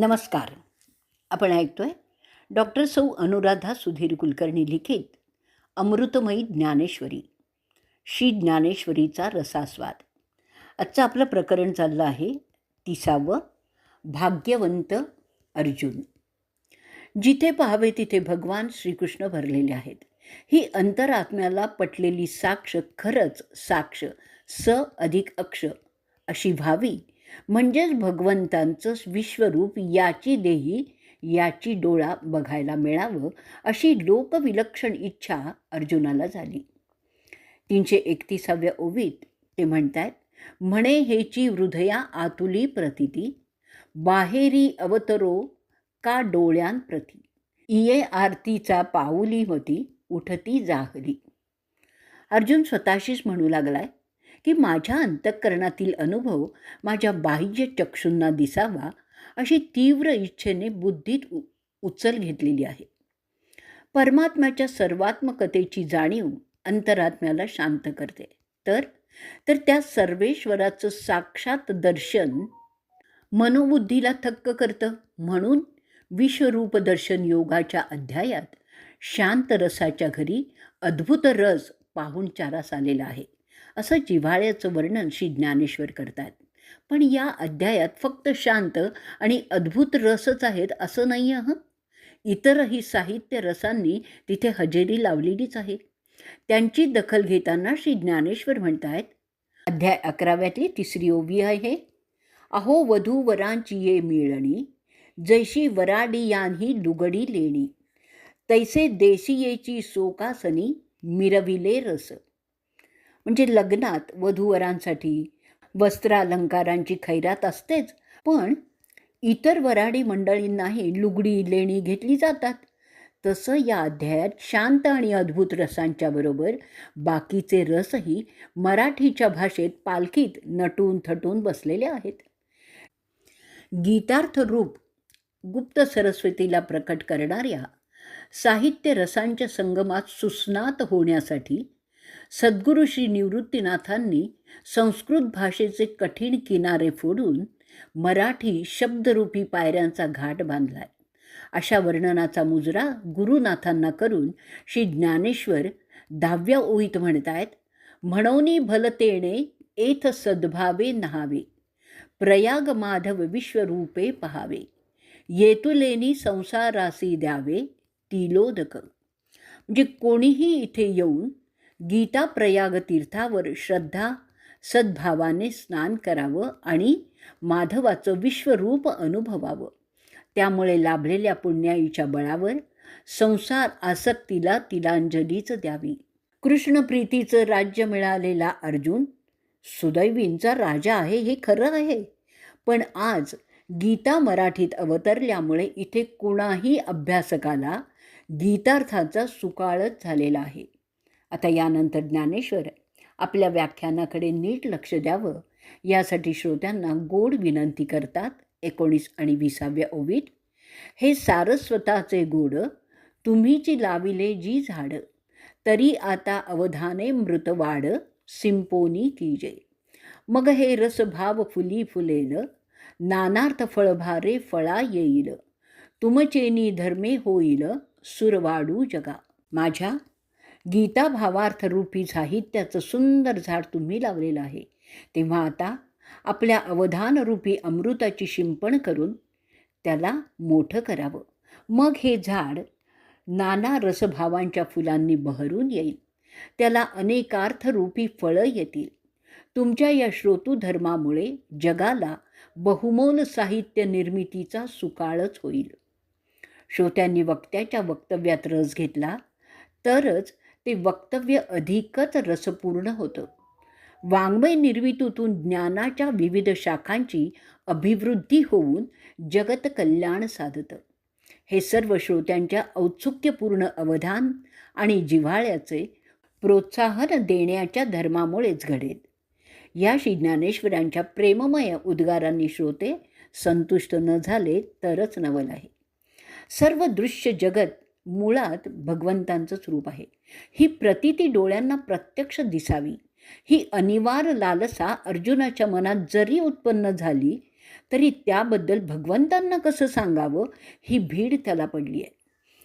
नमस्कार. आपण ऐकतोय डॉक्टर सौ अनुराधा सुधीर कुलकर्णी लिखित अमृतमयी ज्ञानेश्वरी. श्री ज्ञानेश्वरीचा रसास्वाद. आजचं आपलं प्रकरण चाललं आहे तिसावं भाग्यवंत अर्जुन. जिथे पाहावे तिथे भगवान श्रीकृष्ण भरलेले आहेत. ही अंतरात्म्याला पटलेली साक्ष खरंच साक्ष स अधिक अक्ष अशी व्हावी म्हणजेच भगवंतांचं विश्वरूप याची देही याची डोळा बघायला मिळावं अशी लोकविलक्षण इच्छा अर्जुनाला झाली. तीनशे एकतीसाव्या ओवीत ते म्हणतात म्हणे हेची हृदया आतुली प्रतिती बाहेरी अवतरो का डोळ्यांप्रती इये आरतीचा पाऊली होती उठती जाहली. अर्जुन स्वतःशीच म्हणू लागलाय की माझ्या अंतःकरणातील अनुभव माझ्या बाह्य चक्षूंना दिसावा अशी तीव्र इच्छेने बुद्धीत उ उचल घेतलेली आहे. परमात्म्याच्या सर्वात्मकतेची जाणीव अंतरात्म्याला शांत करते. तर तर त्या सर्वेश्वराचं साक्षात दर्शन मनोबुद्धीला थक्क करतं. म्हणून विश्वरूप दर्शन योगाच्या अध्यायात शांत रसाच्या घरी अद्भुत रस पाहून चारास आलेला आहे. असं जिव्हाळ्याचं वर्णन श्री ज्ञानेश्वर करतात. पण या अध्यायात फक्त शांत आणि अद्भुत रसच आहेत असं नाही आहे हं. इतरही साहित्य रसांनी तिथे हजेरी लावलेलीच आहे. त्यांची दखल घेताना श्री ज्ञानेश्वर म्हणत आहेत अध्याय अकराव्यातली तिसरी ओवी आहे. अहो वधू वरांची ये मिळणी जैशी वराडी यांही लुगडी लेणी. तैसे देशीयेची सोकासनी मिरविले रस. म्हणजे लग्नात वधूवरांसाठी वस्त्रालंकारांची खैरात असतेच पण इतर वराडी मंडळींनाही लुगडी लेणी घेतली जातात. तसं या अध्यायात शांत आणि अद्भुत रसांच्या बरोबर बाकीचे रसही मराठीच्या भाषेत पालखीत नटून थटून बसलेले आहेत. गीतार्थ रूप गुप्त सरस्वतीला प्रकट करणाऱ्या साहित्य रसांच्या संगमात सुस्नात होण्यासाठी सद्गुरू श्री निवृत्तीनाथांनी संस्कृत भाषेचे कठीण किनारे फोडून मराठी शब्दरूपी पायऱ्यांचा घाट बांधलाय. अशा वर्णनाचा मुजरा गुरुनाथांना करून श्री ज्ञानेश्वर दहाव्या ओळीत म्हणतायत म्हणवनी भलतेणे एथ सद्भावे नहावे. प्रयाग माधव विश्वरूपे पहावे. येतुलेनी संसारासी द्यावे तिलोदक म्हणजे कोणीही इथे येऊन गीता प्रयाग तीर्थावर श्रद्धा सद्भावाने स्नान करावं आणि माधवाचं विश्वरूप अनुभवावं. त्यामुळे लाभलेल्या पुण्याईच्या बळावर संसार आसक्तीला तिलांजलीच द्यावी. कृष्णप्रीतीचं राज्य मिळालेला अर्जुन सुदैवींचा राजा आहे हे खरं आहे. पण आज गीता मराठीत अवतरल्यामुळे इथे कुणाही अभ्यासकाला गीतार्थाचा सुकाळच झालेला आहे. आता यानंतर ज्ञानेश्वर आपल्या व्याख्यानाकडे नीट लक्ष द्यावं. यासाठी श्रोत्यांना गोड विनंती करतात एकोणीस आणि विसाव्या ओवीत. हे सारस्वताचे गोड तुम्हीची लाविले जी झाडं तरी आता अवधाने मृतवाड सिंपोनी कीजे मग हे रसभाव फुली फुलेल नानार्थ फळभारे फळा येईल. तुमचेनी धर्मे होईल सुरवाडू जगा. माझ्या गीता भावार्थ रूपी साहित्याचं सुंदर झाड तुम्ही लावलेलं आहे. तेव्हा आता आपल्या अवधानरूपी अमृताची शिंपण करून त्याला मोठं करावं. मग हे झाड नाना रसभावांच्या फुलांनी बहरून येईल. त्याला अनेकार्थरूपी फळं येतील. तुमच्या या श्रोतुधर्मामुळे जगाला बहुमोल साहित्य निर्मितीचा सुकाळच होईल. श्रोत्यांनी वक्त्याच्या वक्तव्यात रस घेतला तरच ते वक्तव्य अधिकच रसपूर्ण होतं. वाङ्मय निर्मितीतून ज्ञानाच्या विविध शाखांची अभिवृद्धी होऊन जगत कल्याण साधतं. हे सर्व श्रोत्यांच्या औत्सुक्यपूर्ण अवधान आणि जिव्हाळ्याचे प्रोत्साहन देण्याच्या धर्मामुळेच घडेल. या श्री ज्ञानेश्वरांच्या प्रेममय उद्गारांनी श्रोते संतुष्ट न झाले तरच नवल आहे. सर्व दृश्य जगत मुळात भगवंतांचंच रूप आहे. ही प्रतिती डोळ्यांना प्रत्यक्ष दिसावी. ही अनिवार्य लालसा अर्जुनाच्या मनात जरी उत्पन्न झाली तरी त्याबद्दल भगवंतांना कसं सांगावं ही भीड त्याला पडली आहे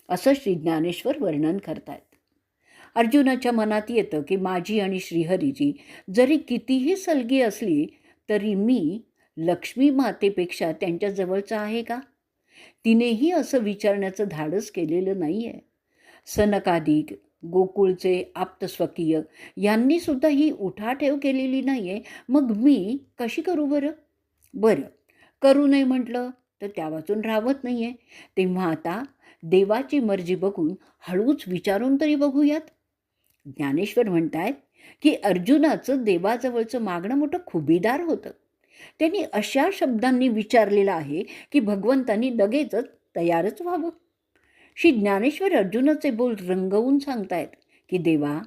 असं श्री ज्ञानेश्वर वर्णन करतायत. अर्जुनाच्या मनात येतं की माझी आणि श्रीहरीची जरी कितीही सलगी असली तरी मी लक्ष्मी मातेपेक्षा त्यांच्याजवळचा आहे का? तिनेही असं विचारण्याचं धाडस केलेलं नाही आहे सनकादिक गोकुळचे आप्तस्वकीय यांनी सुद्धा ही उठाठेव केलेली नाही आहे मग मी कशी करू बरं? बरं करू नये म्हटलं तर त्या वाचून राहत नाही आहे तेव्हा आता देवाची मर्जी बघून हळूच विचारून तरी बघूयात. ज्ञानेश्वर म्हणतायत की अर्जुनाचं देवाजवळचं मागणं मोठं खुबीदार होतं. त्यांनी अशा शब्दांनी विचारलेला आहे की भगवंतांनी लगेचच तयारच व्हावं. श्री ज्ञानेश्वर अर्जुनाचे बोल रंगवून सांगतायत की देवा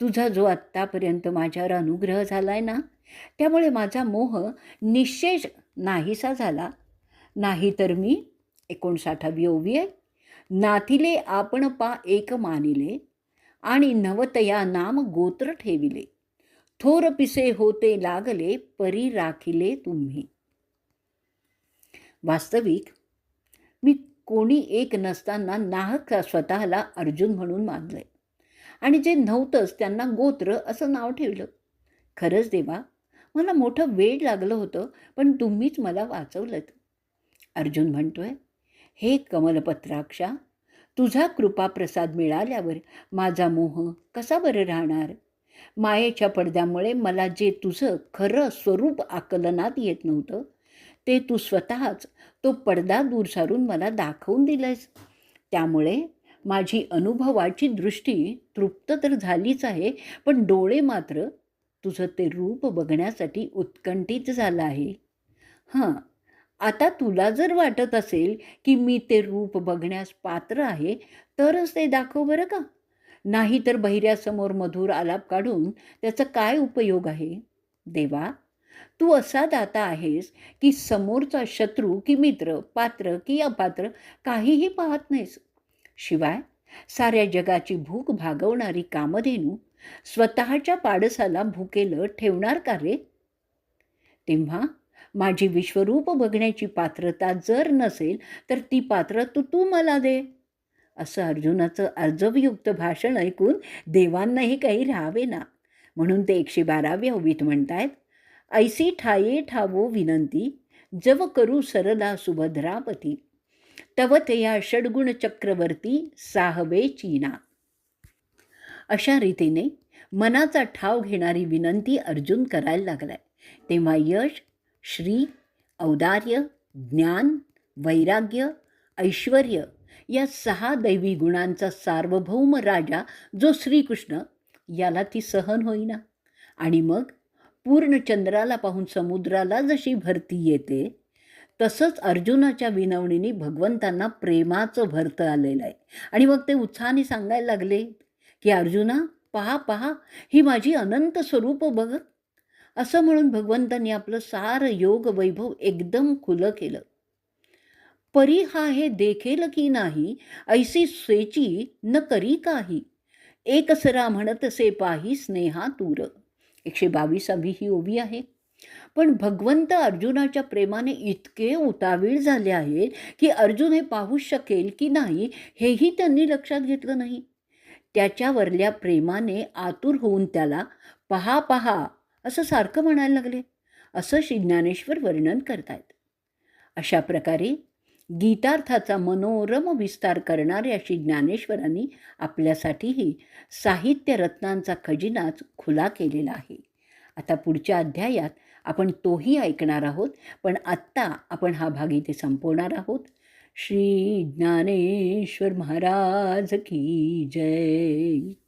तुझा जो आत्तापर्यंत माझ्यावर अनुग्रह झाला आहे ना त्यामुळे माझा मोह निश्चेष नाहीसा झाला. नाही तर मी एकोणसाठावी ओवी आहे. नाथिले आपण पा एक मानिले आणि नवतया नाम गोत्र ठेविले. थोर पिसे होते लागले परी राखिले तुम्ही. वास्तविक मी कोणी एक नसताना नाहक स्वतःला अर्जुन म्हणून मानलंय आणि जे नव्हतंच त्यांना गोत्र असं नाव ठेवलं. खरंच देवा मला मोठं वेळ लागलं होतं पण तुम्हीच मला वाचवलं अर्जुन म्हणतोय हे कमलपत्राक्षा तुझा कृपाप्रसाद मिळाल्यावर माझा मोह कसा बरं राहणार? मायेच्या पडद्यामुळे मला जे तुझं खरं स्वरूप आकलनात येत नव्हतं ते तू स्वतःच तो पडदा दूर सारून मला दाखवून दिलंयस. त्यामुळे माझी अनुभवाची दृष्टी तृप्त तर झालीच आहे पण डोळे मात्र तुझं ते रूप बघण्यासाठी उत्कंठित झालं आहे. हां आता तुला जर वाटत असेल की मी ते रूप बघण्यास पात्र आहे तरच ते दाखव बरं का? नाही तर बहिऱ्यासमोर मधुर आलाप काढून त्याचा काय उपयोग आहे? देवा तू असा दाता आहेस की समोरचा शत्रू की मित्र पात्र की अपात्र काहीही पाहत नाहीस. शिवाय साऱ्या जगाची भूक भागवणारी कामधेनू स्वतःच्या पाडसाला भुकेलं ठेवणार का रे? तेव्हा माझी विश्वरूप बघण्याची पात्रता जर नसेल तर ती पात्र तू तू मला दे. असं अर्जुनाचं अर्जवयुक्त भाषण ऐकून देवांनाही काही राहावे ना. म्हणून ते एकशे बाराव्या ओवीत म्हणतायत ऐसी ठाये ठावो विनंती जव करू सरला सुभद्रापती तव ते या षडगुण चक्रवर्ती साहवे चीना. अशा रीतीने मनाचा ठाव घेणारी विनंती अर्जुन करायला लागलाय. तेव्हा यश श्री औदार्य ज्ञान वैराग्य ऐश्वर या सहा दैवी गुणांचा सार्वभौम राजा जो श्रीकृष्ण याला ती सहन होईना. आणि मग पूर्ण चंद्राला पाहून समुद्राला जशी भरती येते तसंच अर्जुनाच्या विनवणीने भगवंतांना प्रेमाचं भरतं आलेलं आहे. आणि मग ते उत्साहाने सांगायला लागले की अर्जुना पहा पहा ही माझी अनंत स्वरूप बघ. असं म्हणून भगवंतांनी आपलं सारं योग वैभव एकदम खुलं केलं. परी हा हे देखेल की नाही ऐसी स्वेची न करी काही. एकसरा म्हणत से पाही स्नेहा तूर एकशे बावीसावी ही ओवी आहे. पण भगवंत अर्जुनाच्या प्रेमाने इतके उतावीळ झाले आहेत की अर्जुन हे पाहू शकेल की नाही हेही त्यांनी लक्षात घेतलं नाही. त्याच्यावरल्या प्रेमाने आतुर होऊन त्याला पहा पहा असं सारखं म्हणायला लागले. असं श्री ज्ञानेश्वर वर्णन करतायत. अशा प्रकारे गीतार्थाचा मनोरम विस्तार करणाऱ्या श्री ज्ञानेश्वरांनी आपल्यासाठीही साहित्य रत्नांचा खजिनाच खुला केलेला आहे. आता पुढच्या अध्यायात आपण तोही ऐकणार आहोत पण आत्ता आपण हा भाग इथे संपवणार आहोत. श्री ज्ञानेश्वर महाराज की जय.